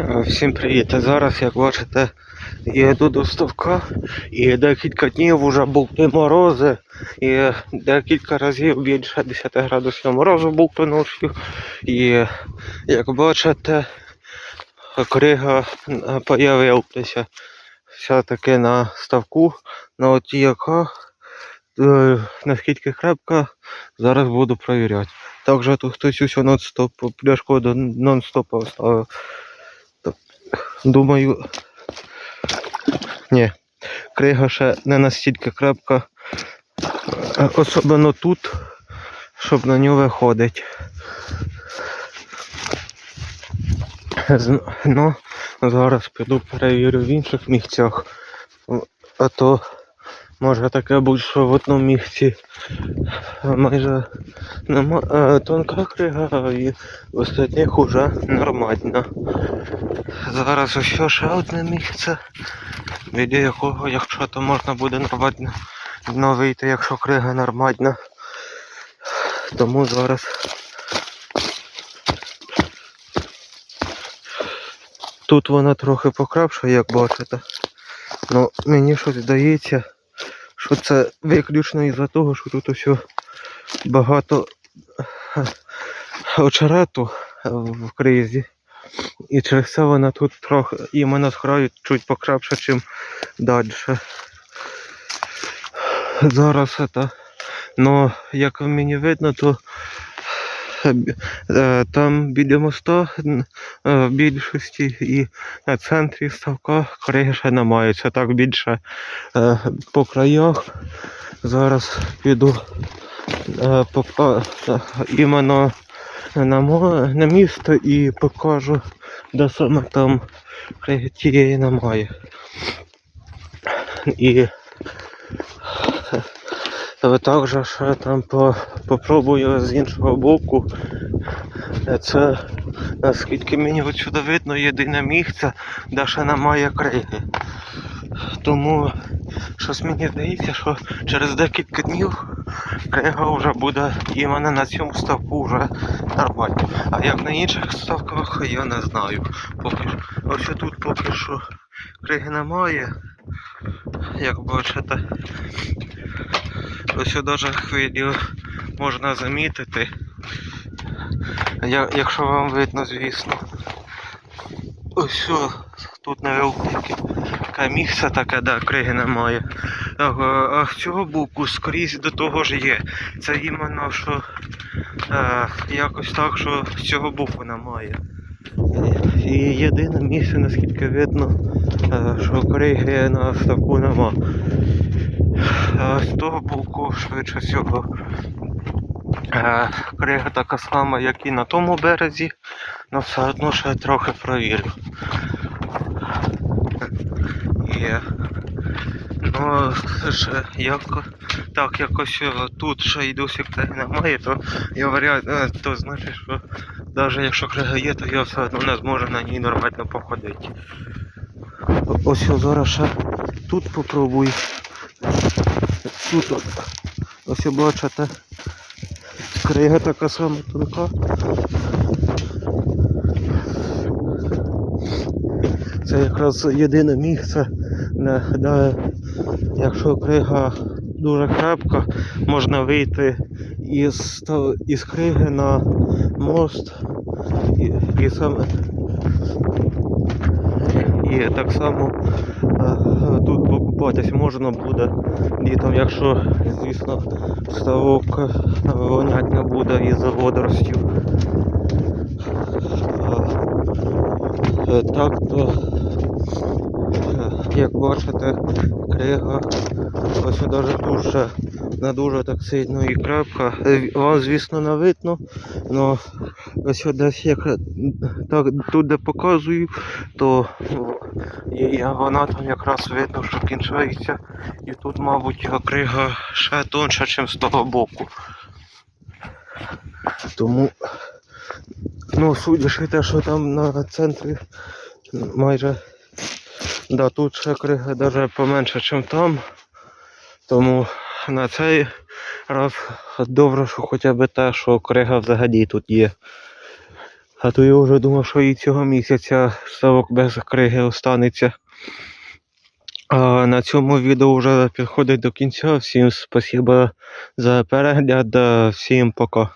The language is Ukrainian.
Е, Всім привіт! А Зараз, як бачите, я йду до ставка і декілька днів вже були морози, і декілька разів більше 10 градусів морозу був ночі. І як бачите, крига е, появилася все-таки на ставку, на оті яка е, наскільки крепка, зараз буду перевіряти. Також тут хтось усю нон-стоп, пляшку до нон-стопа оставив. Думаю, ні, крига ще не настільки крепка, е, особливо тут, щоб на нього виходить. Ну, зараз піду перевірю в інших місцях. А то може таке бути, що в одному місці майже нема, е, тонка крига, і в остальних уже нормальна. Зараз ось ще одне місце, біля якого, якщо то можна буде нормально вийти, якщо крига нормальна. Тому зараз тут вона трохи покрапша, як бачите. Ну мені щось здається, що це виключно із-за того, що тут ось багато е, очерету е, в кризі. І через це вона тут трохи іменно з краю чуть покрапше, чим далі. Зараз це. Ну, як мені видно, то там біля моста е, в більшості і на центрі ставка немає. Це так більше е, по краях. Зараз піду е, е, іменно на, на місто і покажу, де саме там тієї немає. І е, також ще там по, попробую з іншого боку. Е, Це наскільки мені отсюди видно єдине місце, де ще немає криги. Тому щось мені здається, що через декілька днів крига вже буде іменно на цьому ставку вже нормально. А як на інших ставках, я не знаю. Поки що. Ось тут поки що криги немає. Як бачите. Ось навіть хвилю можна замітити. Якщо вам видно, звісно. Ось тут невелике таке місце таке, де криги немає. А, а цього боку скрізь до того ж є. Це іменно що е, якось так, що з цього боку немає. І єдине місце, наскільки видно, е, що криги на ставку нема. З того боку, швидше всього, е, крига така сама, як і на тому березі, але все одно ще трохи провірю. І, ну, ще як, так якось е, тут ще й досі немає, то я варіант, е, то значить, що навіть якщо крига є, то я все одно не зможу на ній нормально походити. Ось зараз ще тут попробую. Тут от, ось бачите, крига така сама тонка. Це якраз єдине місце, де, де якщо крига дуже крепка, можна вийти із, із криги на мост. І, і саме і так само е, тут покупатись можна буде літом, якщо, звісно, ставок вонять не буде із водоростів. Е, Так то, е, як бачите, крига ось тут ще не дуже так сильно і крепка. Е, Вам, звісно, не видно, але ось десь як е, так тут де показую, то і вона там якраз видно, що кінчається. І тут, мабуть, крига ще тонша, ніж з того боку. Тому, ну, судячи те, що там на центрі майже. Да, тут ще крига навіть поменше, ніж там. Тому на цей раз добре, що хоча б те, що крига взагалі тут є. А то я вже думав, що і цього місяця ставок без криги останеться. А на цьому відео вже підходить до кінця. Всім спасіба за перегляд. Всім пока.